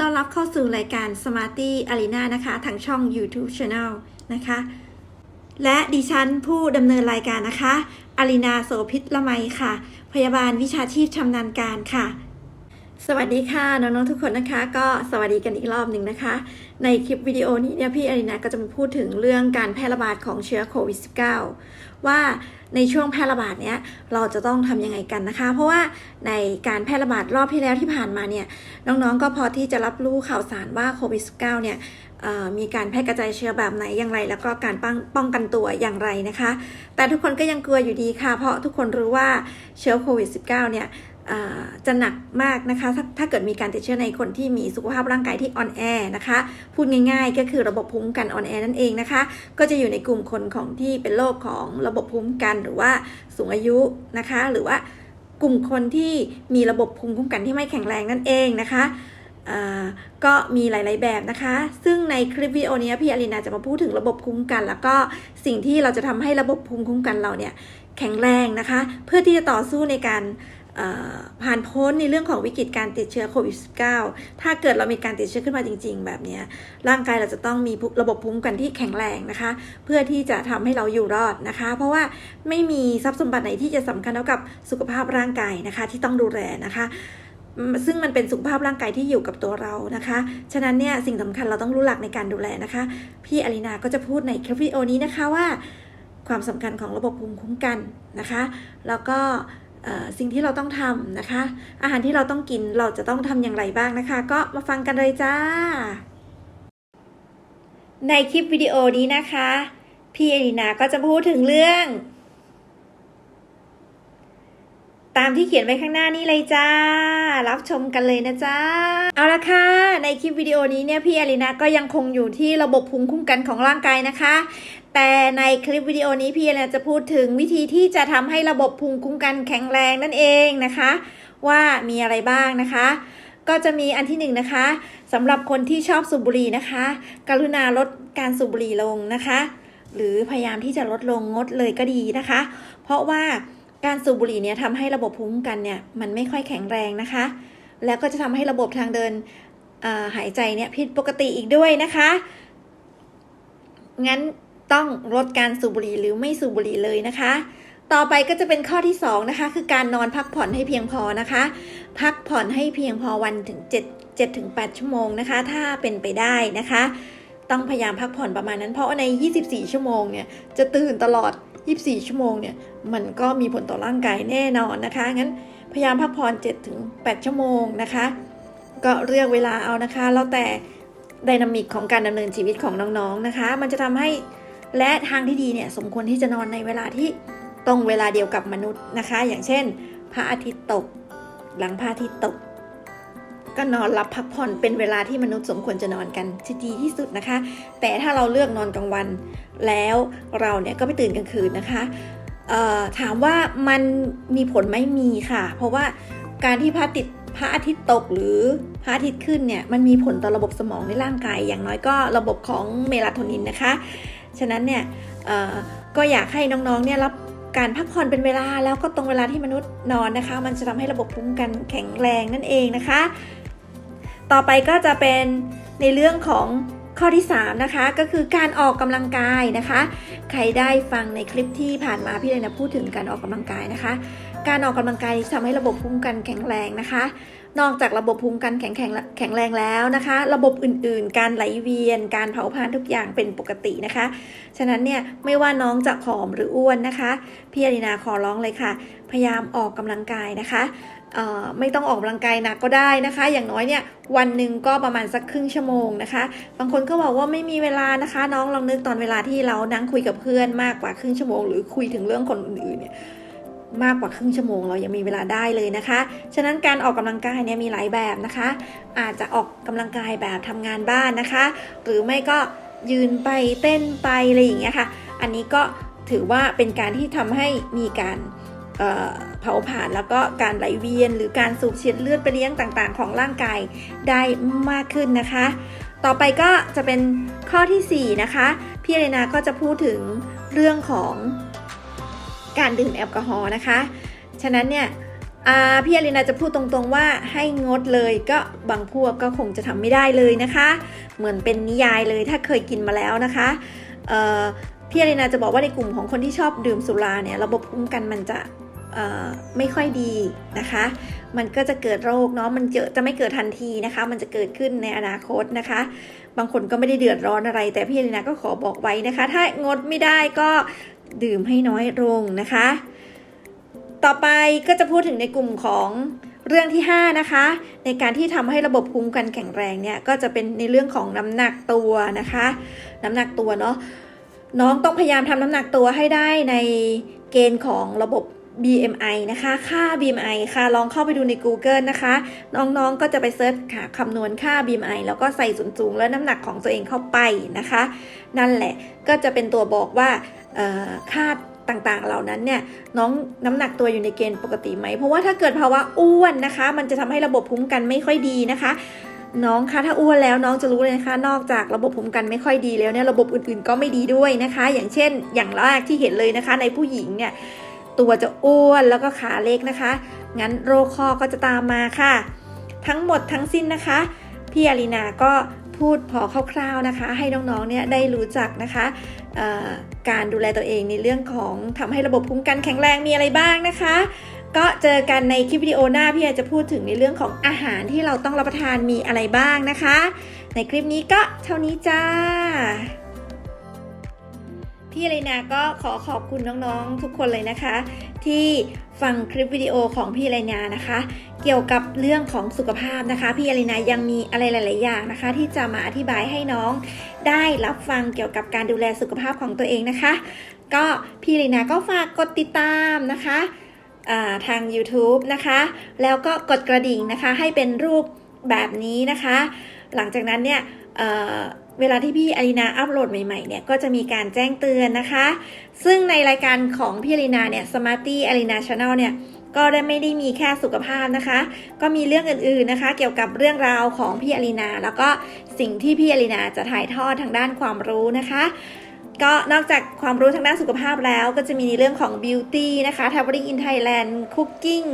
ต้อนรับเข้าสู่รายการ Smarty Arena นะคะ ทางช่อง YouTube Channel นะคะ และดิฉันผู้ดำเนินรายการนะคะอารินาโสพิษละไมค่ะ พยาบาลวิชาชีพชำนาญการค่ะ สวัสดีค่ะ น้องๆทุกคนนะคะ ก็สวัสดีกันอีกรอบหนึ่งนะคะ ในคลิปวิดีโอนี้เนี่ยพี่อารินาก็จะมาพูดถึงเรื่องการแพร่ระบาดของเชื้อโควิด -19 ว่าในช่วงแพร่ระบาดเนี้ยเราจะต้องทำยังไงกันนะคะ เพราะว่าในการแพร่ระบาดรอบที่แล้วที่ผ่านมาเนี่ยน้องๆก็พอที่จะรับรู้ข่าวสารว่าโควิด -19 เนี่ยมีการแพร่กระจายเชื้อแบบไหนอย่างไร แล้วก็การป้องป้องกันตัวอย่างไรนะคะ แต่ทุกคนก็ยังกลัวอยู่ดีค่ะ เพราะทุกคนรู้ว่าเชื้อโควิด -19 เนี่ย จะหนักมากนะคะถ้าถ้าเกิดมีการติดเชื้อในคนที่มีสุขภาพร่างกายที่อ่อนแอนะคะ พูดง่ายๆ ก็คือระบบภูมิคุ้มกันอ่อนแอนั่นเองนะคะ ก็จะอยู่ในกลุ่มคนของที่เป็นโรคของระบบภูมิคุ้มกันหรือว่าสูงอายุนะคะ หรือว่ากลุ่มคนที่มีระบบภูมิคุ้มกันที่ไม่แข็งแรงนั่นเองนะคะก็มีหลาย ๆ แบบนะคะ ซึ่งในคลิปวิดีโอนี้พี่อารีนาจะมาพูดถึงระบบภูมิคุ้มกัน แล้วก็สิ่งที่เราจะทำให้ระบบภูมิคุ้มกันเราเนี่ยแข็งแรงนะคะ เพื่อที่จะต่อสู้ในการ ผ่านพ้นในเรื่องของวิกฤตการติดเชื้อโควิด -19 ถ้าเกิดเรามีการติดเชื้อขึ้นมาจริง ๆ แบบนี้ร่างกายเราจะต้องมีระบบภูมิคุ้มกันที่แข็งแรงนะคะ เพื่อที่จะทำให้เราอยู่รอดนะคะ เพราะว่าไม่มีทรัพย์สมบัติไหนที่จะสำคัญเท่ากับสุขภาพร่างกายนะคะที่ต้องดูแลนะคะซึ่งมันเป็นสุขภาพร่างกายที่อยู่กับตัวเรานะคะ ฉะนั้นเนี่ยสิ่งสำคัญเราต้องรู้หลักในการดูแลนะคะ พี่อลินาก็จะพูดในคลิปวิดีโอนี้นะคะว่า ความสำคัญของระบบภูมิคุ้มกันนะคะ แล้วก็ สิ่งที่เราต้องทำนะคะ อาหารที่เราต้องกินเราจะต้องทำอย่างไรบ้างนะคะ ก็มาฟังกันเลยจ้า ในคลิปวิดีโอนี้นะคะ พี่เอลินาก็จะพูดถึงเรื่อง ตามที่เขียนไว้ข้างหน้านี้เลยจ้า รับชมกันเลยนะจ้า เอาละค่ะ ในคลิปวิดีโอนี้เนี่ยพี่อลินาก็ยังคงอยู่ที่ระบบภูมิคุ้มกันของร่างกายนะคะ แต่ในคลิปวิดีโอนี้พี่อลินาจะพูดถึงวิธีที่จะทำให้ระบบภูมิคุ้มกันแข็งแรงนั่นเองนะคะ ว่ามีอะไรบ้างนะคะก็จะมีอันที่หนึ่งนะคะสำหรับคนที่ชอบสูบบุหรี่นะคะ กรุณาลดการสูบบุหรี่ลงนะคะ หรือพยายามที่จะลดลงงดเลยก็ดีนะคะ เพราะว่า การสูบบุหรี่เนี่ยทำให้ระบบภูมิคุ้มกันเนี่ยมันไม่ค่อยแข็งแรงนะคะ แล้วก็จะทำให้ระบบทางเดินาหายใจเนี่ยผิดปกติอีกด้วยนะคะ งั้นต้องลดการสูบบุหรี่หรือไม่สูบบุหรี่เลยนะคะ ต่อไปก็จะเป็นข้อที่2นะคะคือการนอนพักผ่อนให้เพียงพอนะคะ พักผ่อนให้เพียงพอวันถึง 7 7ถึง8ชั่วโมงนะคะ ถ้าเป็นไปได้นะคะ ต้องพยายามพักผ่อนประมาณนั้นเพราะว่าใน 24 ชั่วโมงเนี่ยจะตื่นตลอด 24 ชั่วโมงเนี่ยมันก็มีผลต่อร่างกายแน่นอนนะคะ งั้นพยายามพักผ่อน7ถึง8ชั่วโมงนะคะ ก็เลือกเวลาเอานะคะแล้วแต่ไดนามิกของการดำเนินชีวิตของน้องๆนะคะ มันจะทำให้และทางที่ดีเนี่ยสมควรที่จะนอนในเวลาที่ตรงเวลาเดียวกับมนุษย์นะคะ อย่างเช่น พระอาทิตย์ตก หลังพระอาทิตย์ตก ก็นอนหลับพักผ่อนเป็นเวลาที่มนุษย์สมควรจะนอนกันที่ดีที่สุดนะคะ แต่ถ้าเราเลือกนอนกลางวัน แล้วเราเนี่ยก็ไปตื่นกลางคืนนะคะถามว่ามันมีผลไหมมีค่ะ เพราะว่าการที่พระอาทิตย์พระอาทิตย์ตกหรือพระอาทิตย์ขึ้นเนี่ยมันมีผลต่อระบบสมองในร่างกาย อย่างน้อยก็ระบบของเมลาโทนินนะคะ ฉะนั้นเนี่ยก็อยากให้น้องๆเนี่ยรับการพักผ่อนเป็นเวลาแล้วก็ตรงเวลาที่มนุษย์นอนนะคะ มันจะทำให้ระบบภูมิคุ้มกันแข็งแรงนั่นเองนะคะ ต่อไปก็จะเป็นในเรื่องของ ข้อที่3นะคะก็คือการออกกำลังกายนะคะ ใครได้ฟังในคลิปที่ผ่านมาพี่เลยนะพูดถึงการออกกำลังกายนะคะ การออกกำลังกายทำให้ระบบภูมิคุ้มกันแข็งแรงนะคะ นอกจากระบบภูมิคุ้มกันแข็งแข็งแข็งแรงแล้วนะคะ ระบบอื่นๆ การไหลเวียน การเผาผลาญทุกอย่างเป็นปกตินะคะ ฉะนั้นเนี่ยไม่ว่าน้องจะผอมหรืออ้วนนะคะ พี่อารินาขอร้องเลยค่ะ พยายามออกกำลังกายนะคะไม่ต้องออกกำลังกายหนักก็ได้นะคะ อย่างน้อยเนี่ยวันหนึ่งก็ประมาณสักครึ่งชั่วโมงนะคะ บางคนก็บอกว่าไม่มีเวลานะคะ น้องลองนึกตอนเวลาที่เรานั่งคุยกับเพื่อนมากกว่าครึ่งชั่วโมงหรือคุยถึงเรื่องคนอื่นๆเนี่ย มากกว่าครึ่งชั่วโมง เรายังมีเวลาได้เลยนะคะ ฉะนั้นการออกกำลังกายเนี่ยมีหลายแบบนะคะ อาจจะออกกำลังกายแบบทำงานบ้านนะคะ หรือไม่ก็ยืนไปเต้นไปอะไรอย่างเงี้ยค่ะ อันนี้ก็ถือว่าเป็นการที่ทำให้มีการเผาผลาญแล้วก็การไหลเวียน หรือการสูบฉีดเลือดไปเลี้ยงต่างๆ ของร่างกายได้มากขึ้นนะคะ ต่อไปก็จะเป็นข้อทีสี่4 นะคะ พี่เรนาก็จะพูดถึงเรื่องของ การดื่มแอลกอฮอล์นะคะ ฉะนั้นเนี่ยพี่อลินาจะพูดตรงๆว่าให้งดเลยก็บางพวกก็คงจะทำไม่ได้เลยนะคะ เหมือนเป็นนิยายเลยถ้าเคยกินมาแล้วนะคะพี่อลินาจะบอกว่าในกลุ่มของคนที่ชอบดื่มสุราเนี่ยระบบภูมิคุ้มกันมันจะไม่ค่อยดีนะคะ มันก็จะเกิดโรคเนาะ มันเจอจะไม่เกิดทันทีนะคะ มันจะเกิดขึ้นในอนาคตนะคะ บางคนก็ไม่ได้เดือดร้อนอะไร แต่พี่อลินาก็ขอบอกไว้นะคะ ถ้างดไม่ได้ก็ ดื่มให้น้อยลงนะคะ ต่อไปก็จะพูดถึงในกลุ่มของเรื่องที่ 5 นะคะ ในการที่ทำให้ระบบภูมิคุ้มกันแข็งแรงเนี่ยก็จะเป็นในเรื่องของน้ำหนักตัวนะคะ น้ำหนักตัวเนาะน้องต้องพยายามทำน้ำหนักตัวให้ได้ในเกณฑ์ของระบบ BMI นะคะ ค่า BMI ค่ะ ลองเข้าไปดูใน Google นะคะ น้องๆ ก็จะไปเซิร์ชหาคำนวณค่า BMI แล้วก็ใส่ส่วนสูงและน้ำหนักของตัวเองเข้าไปนะคะ นั่นแหละ ก็จะเป็นตัวบอกว่าค่าต่างๆ เหล่านั้นเนี่ยน้องน้ำหนักตัวอยู่ในเกณฑ์ปกติไหม เพราะว่าถ้าเกิดภาวะอ้วนนะคะ มันจะทำให้ระบบภูมิคุ้มกันไม่ค่อยดีนะคะน้องคะถ้าอ้วนแล้วน้องจะรู้เลยนะคะ นอกจากระบบภูมิคุ้มกันไม่ค่อยดีแล้วเนี่ยระบบอื่นๆก็ไม่ดีด้วยนะคะ อย่างเช่น อย่างแรกที่เห็นเลยนะคะ ในผู้หญิงเนี่ย ตัวจะอ้วนแล้วก็ขาเล็กนะคะ งั้นโรคคอก็จะตามมาค่ะ ทั้งหมดทั้งสิ้นนะคะ พี่อารีนาก็พูดพอคร่าวๆนะคะ ให้น้องๆเนี่ยได้รู้จักนะคะการดูแลตัวเองในเรื่องของทำให้ระบบภูมิคุ้มกันแข็งแรงมีอะไรบ้างนะคะ ก็เจอกันในคลิปวิดีโอหน้าพี่อาจจะพูดถึงในเรื่องของอาหารที่เราต้องรับประทานมีอะไรบ้างนะคะ ในคลิปนี้ก็เท่านี้จ้า พี่เลนาก็ขอขอบคุณน้องๆทุกคนเลยนะคะ ที่ฟังคลิปวิดีโอของพี่เลนานะคะ เกี่ยวกับเรื่องของสุขภาพนะคะ พี่เลนายังมีอะไรหลาย ๆ อย่างนะคะ ที่จะมาอธิบายให้น้องได้รับฟังเกี่ยวกับการดูแลสุขภาพของตัวเองนะคะ ก็พี่เลนาก็ฝากกดติดตามนะคะาทาง YouTube นะคะ แล้วก็กดกระดิ่งนะคะให้เป็นรูปแบบนี้นะคะ หลังจากนั้นเนี่ย เวลาที่พี่อารีนาอัปโหลดใหม่ๆเนี่ยก็จะมีการแจ้งเตือนนะคะ ซึ่งในรายการของพี่อารีนาเนี่ย Smarty Arena Channel เนี่ยก็ได้ไม่ได้มีแค่สุขภาพนะคะ ก็มีเรื่องอื่นๆนะคะ เกี่ยวกับเรื่องราวของพี่อารีนา แล้วก็สิ่งที่พี่อารีนาจะถ่ายทอดทางด้านความรู้นะคะ ก็นอกจากความรู้ทางด้านสุขภาพแล้วก็จะมีในเรื่องของ beauty นะคะ traveling in Thailand cooking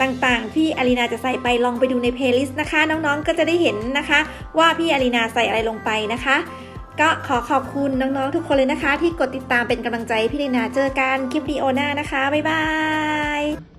ต่างๆ ที่อารีนาจะใส่ไปลองไปดูในเพลย์ลิสต์นะคะ น้องๆก็จะได้เห็นนะคะ ว่าพี่อารีนาใส่อะไรลงไปนะคะ ก็ขอขอบคุณน้องๆทุกคนเลยนะคะ ที่กดติดตามเป็นกำลังใจพี่อารีนาเจอกันคลิปวิดีโอหน้านะคะ บ๊ายบาย